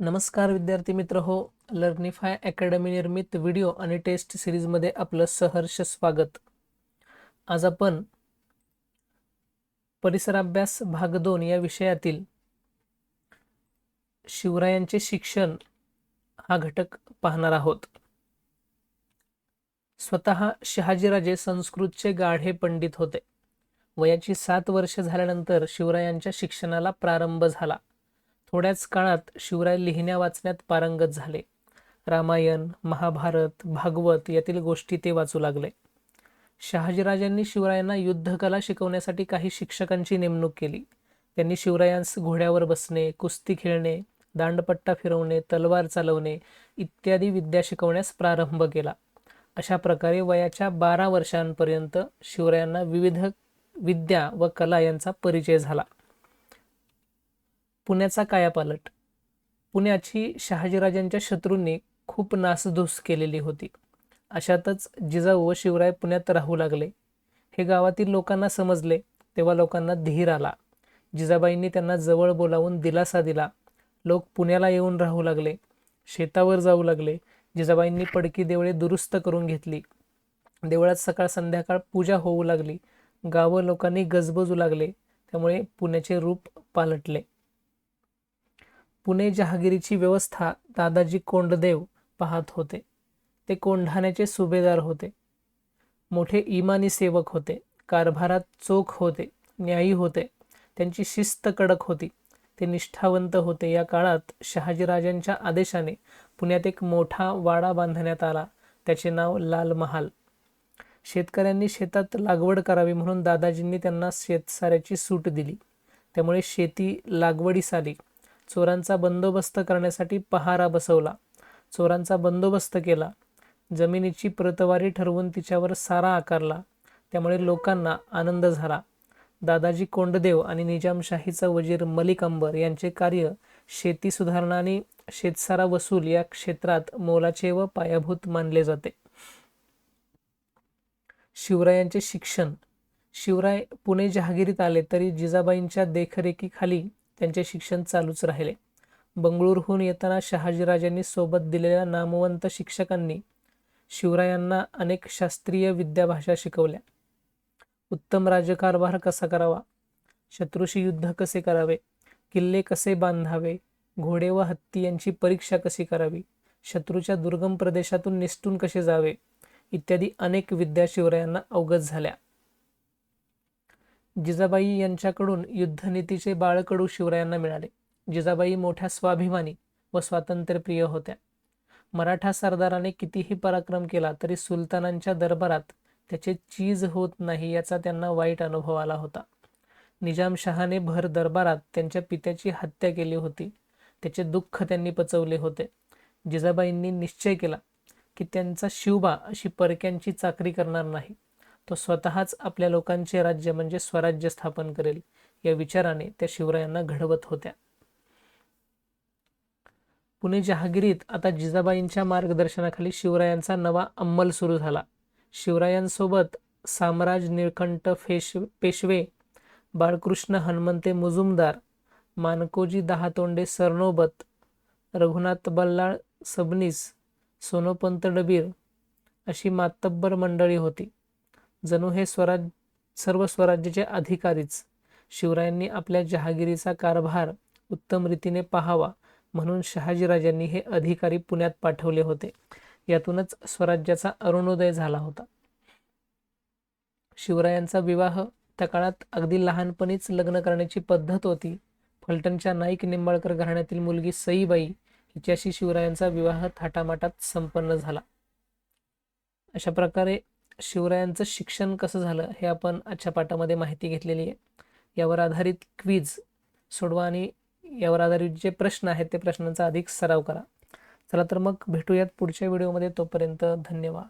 नमस्कार विद्यार्थी मित्र हो लर्निफाय अकॅडमी निर्मित व्हिडिओ आणि टेस्ट सिरीजमध्ये आपलं सहर्ष स्वागत. आज आपण परिसराभ्यास भाग दोन या विषयातील शिवरायांचे शिक्षण हा घटक पाहणार आहोत. स्वतः शहाजीराजे संस्कृतचे गाढे पंडित होते वयाची सात वर्ष झाल्यानंतर शिवरायांच्या शिक्षणाला प्रारंभ झाला. थोड्याच काळात शिवराय लिहिण्या वाचण्यात पारंगत झाले. रामायण महाभारत भागवत यातील गोष्टी ते वाचू लागले. शहाजीराजांनी शिवरायांना युद्धकला शिकवण्यासाठी काही शिक्षकांची नेमणूक केली. त्यांनी शिवरायांस घोड्यावर बसणे कुस्ती खेळणे दांडपट्टा फिरवणे तलवार चालवणे इत्यादी विद्या शिकवण्यास प्रारंभ केला. अशा प्रकारे वयाच्या बारा वर्षांपर्यंत शिवरायांना विविध विद्या व कला यांचा परिचय झाला. पुण्याचा कायापालट पुण्याची शहाजीराजांच्या शत्रूंनी खूप नासधूस केलेली होती. अशातच जिजाऊ व शिवराय पुण्यात राहू लागले. हे गावातील लोकांना समजले तेव्हा लोकांना धीर आला. जिजाबाईंनी त्यांना जवळ बोलावून दिलासा दिला. लोक पुण्याला येऊन राहू लागले. शेतावर जाऊ लागले. जिजाबाईंनी पडकी देवळे दुरुस्त करून घेतली. देवळात सकाळ संध्याकाळ पूजा होऊ लागली. गावं लोकांनी गजबजू लागले. त्यामुळे पुण्याचे रूप पालटले. पुणे जहागिरीची व्यवस्था दादाजी कोंडदेव पाहत होते. ते कोंढाण्याचे सुभेदार होते. मोठे इमानी सेवक होते. कारभारात चोख होते न्यायी होते. त्यांची शिस्त कडक होती. ते निष्ठावंत होते. या काळात शहाजीराजांच्या आदेशाने पुण्यात एक मोठा वाडा बांधण्यात आला. त्याचे नाव लाल महाल. शेतकऱ्यांनी शेतात लागवड करावी म्हणून दादाजींनी त्यांना शेतसाऱ्याची सूट दिली. त्यामुळे शेती लागवडीस आली. चोरांचा बंदोबस्त करण्यासाठी पहारा बसवला. चोरांचा बंदोबस्त केला. जमिनीची प्रतवारी ठरवून तिच्यावर सारा आकारला. त्यामुळे लोकांना आनंद झाला. दादाजी कोंडदेव आणि निजामशाहीचा वजीर मलिक अंबर यांचे कार्य शेती सुधारणा आणि शेतसारा वसूल या क्षेत्रात मोलाचे व पायाभूत मानले जाते. शिवरायांचे शिक्षण. शिवराय पुणे जहागिरीत आले तरी जिजाबाईंच्या देखरेखीखाली त्यांचे शिक्षण चालूच राहिले. बंगळूरहून येताना शहाजीराजांनी सोबत दिलेल्या नामवंत शिक्षकांनी शिवरायांना अनेक शास्त्रीय विद्याभाषा शिकवल्या. उत्तम राजकारभार कसा करावा? शत्रूशी युद्ध कसे करावे? किल्ले कसे बांधावे? घोडे व हत्ती यांची परीक्षा कशी करावी? शत्रूच्या दुर्गम प्रदेशातून निसटून कसे जावे? इत्यादी अनेक विद्या शिवरायांना अवगत झाल्या. जिजाबाई यांच्याकडून युद्धनीतीचे बाळकडू शिवरायांना मिळाले. जिजाबाई मोठ्या स्वाभिमानी व स्वातंत्र्यप्रिय होत्या. मराठा सरदाराने कितीही पराक्रम केला तरी सुलतानांच्या दरबारात त्याचे चीज होत नाही याचा त्यांना वाईट अनुभव आला होता. निजामशहाने भर दरबारात त्यांच्या पित्याची हत्या केली होती. त्याचे दुःख त्यांनी पचवले होते. जिजाबाईंनी निश्चय केला की त्यांचा शिवबा अशी परक्यांची चाकरी करणार नाही. तो स्वतःच आपल्या लोकांचे राज्य म्हणजे स्वराज्य स्थापन करेल या विचाराने त्या शिवरायांना घडवत होत्या. पुणे जहागिरीत आता जिजाबाईंच्या मार्गदर्शनाखाली शिवरायांचा नवा अंमल सुरू झाला. शिवरायांसोबत साम्राज निळकंठ फेश पेशवे बाळकृष्ण हनुमंते मुजुमदार मानकोजी दहातोंडे सरनोबत रघुनाथ बल्लाळ सबनीस सोनोपंत डबीर अशी मातब्बर मंडळी होती. जणू हे स्वराज सर्व स्वराज्याचे अधिकारीच. शिवरायांनी आपल्या जहागिरीचा कारभार उत्तम रीतीने पाहावा म्हणून शहाजीराजांनी हे अधिकारी पुण्यात पाठवले होते. यातूनच स्वराज्याचा अरुणोदय झाला होता. शिवरायांचा विवाह त्या काळात अगदी लहानपणीच लग्न करण्याची पद्धत होती. फलटणच्या नाईक निंबाळकर घराण्यातील मुलगी सईबाई हिच्याशी शिवरायांचा विवाह थाटामाटात संपन्न झाला. अशा प्रकारे शिवरायांचं शिक्षण कसं झालं हे आपण आजच्या पाठामध्ये माहिती घेतलेली आहे. यावर आधारित क्विज सोडवा आणि यावर आधारित जे प्रश्न आहेत ते प्रश्नांचा अधिक सराव करा. चला तर मग भेटूयात पुढच्या व्हिडिओमध्ये. तोपर्यंत धन्यवाद.